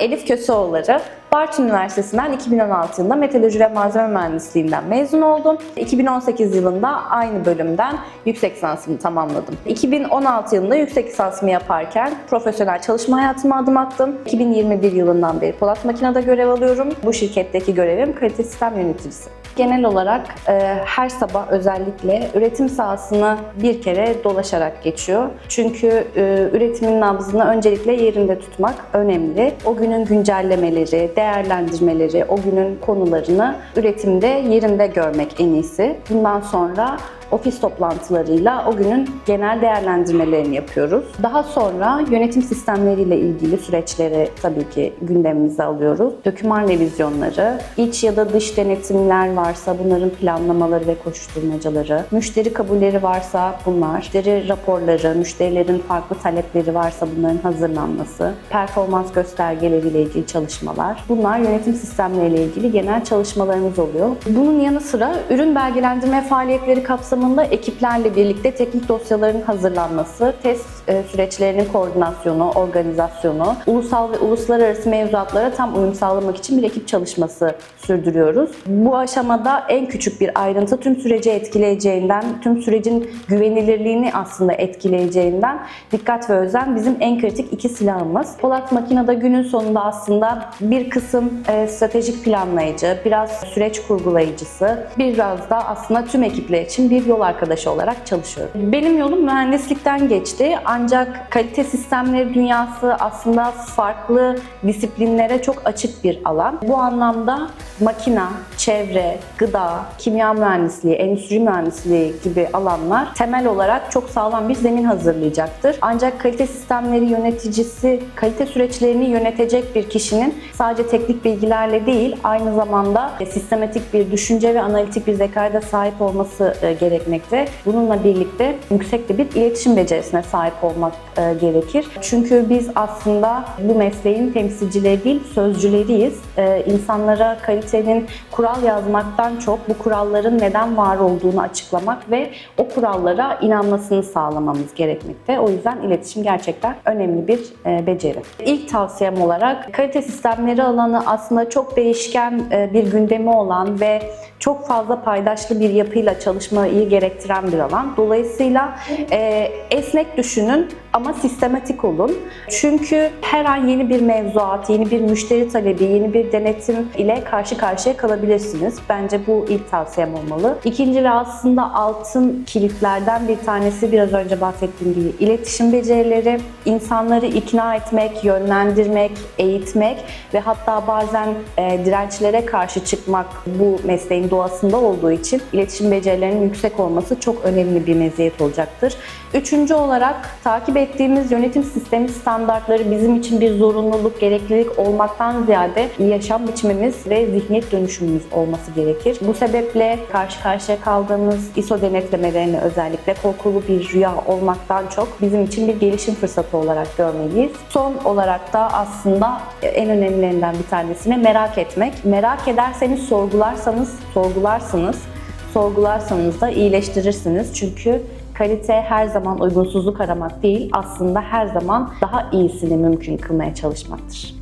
Elif Köseoğulları. Bartın Üniversitesi'nden 2016 yılında metalurji ve malzeme mühendisliğinden mezun oldum. 2018 yılında aynı bölümden yüksek lisansımı tamamladım. 2016 yılında yüksek lisansımı yaparken profesyonel çalışma hayatıma adım attım. 2021 yılından beri Polat Makina'da görev alıyorum. Bu şirketteki görevim kalite sistem yöneticisi. Genel olarak e, her sabah özellikle üretim sahasını bir kere dolaşarak geçiyor. Çünkü e, üretimin nabzını öncelikle yerinde tutmak önemli. O günün güncellemeleri, değerlendirmeleri, o günün konularını üretimde yerinde görmek en iyisi. Bundan sonra ofis toplantılarıyla o günün genel değerlendirmelerini yapıyoruz. Daha sonra yönetim sistemleriyle ilgili süreçleri tabii ki gündemimize alıyoruz. Döküman revizyonları, iç ya da dış denetimler varsa bunların planlamaları ve koşuşturmacaları, müşteri kabulleri varsa bunlar, müşteri raporları, müşterilerin farklı talepleri varsa bunların hazırlanması, performans göstergeleriyle ilgili çalışmalar. Bunlar yönetim sistemleriyle ilgili genel çalışmalarımız oluyor. Bunun yanı sıra ürün belgelendirme faaliyetleri kapsamında ekiplerle birlikte teknik dosyaların hazırlanması, test e, süreçlerinin koordinasyonu, organizasyonu, ulusal ve uluslararası mevzuatlara tam uyum sağlamak için bir ekip çalışması sürdürüyoruz. Bu aşamada en küçük bir ayrıntı tüm süreci etkileyeceğinden, tüm sürecin güvenilirliğini aslında etkileyeceğinden dikkat ve özen bizim en kritik iki silahımız. Polat Makina'da günün sonunda aslında bir kısım e, stratejik planlayıcı, biraz süreç kurgulayıcısı, biraz da aslında tüm ekipler için bir yol arkadaşı olarak çalışıyorum. Benim yolum mühendislikten geçti ancak kalite sistemleri dünyası aslında farklı disiplinlere çok açık bir alan. Bu anlamda makina, çevre, gıda, kimya mühendisliği, endüstri mühendisliği gibi alanlar temel olarak çok sağlam bir zemin hazırlayacaktır. Ancak kalite sistemleri yöneticisi, kalite süreçlerini yönetecek bir kişinin sadece teknik bilgilerle değil, aynı zamanda sistematik bir düşünce ve analitik bir zekaya da sahip olması e, gerekmekte. Bununla birlikte yüksek bir iletişim becerisine sahip olmak e, gerekir. Çünkü biz aslında bu mesleğin temsilcileri değil, sözcüleriyiz. E, İnsanlara kalitenin kural yazmaktan çok bu kuralların neden var olduğunu açıklamak ve o kurallara inanmasını sağlamamız gerekmekte. O yüzden iletişim gerçekten önemli bir e, beceri. İlk tavsiyem olarak kalite sistemleri alanı aslında çok değişken e, bir gündemi olan ve çok fazla paydaşlı bir yapıyla çalışmayı gerektiren bir alan. Dolayısıyla e, esnek düşünün ama sistematik olun. Çünkü her an yeni bir mevzuat, yeni bir müşteri talebi, yeni bir denetim ile karşı karşıya kalabilirsiniz. Bence bu ilk tavsiyem olmalı. İkinci ve aslında altın kilitlerden bir tanesi biraz önce bahsettiğim gibi iletişim becerileri, insanları ikna etmek, yönlendirmek, eğitmek ve hatta bazen e, dirençlere karşı çıkmak bu mesleğin doğasında olduğu için iletişim becerilerinin yüksek olması çok önemli bir meziyet olacaktır. Üçüncü olarak takip ettiğimiz yönetim sistemi standartları bizim için bir zorunluluk, gereklilik olmaktan ziyade yaşam biçimimiz ve zihniyet dönüşümümüz olması gerekir. Bu sebeple karşı karşıya kaldığımız ISO denetlemelerini özellikle korkulu bir rüya olmaktan çok bizim için bir gelişim fırsatı olarak görmeliyiz. Son olarak da aslında en önemlilerinden bir tanesine merak etmek. Merak ederseniz sorgularsanız sorgularsınız. Sorgularsanız da iyileştirirsiniz. Çünkü kalite her zaman uygunsuzluk aramak değil, aslında her zaman daha iyisini mümkün kılmaya çalışmaktır.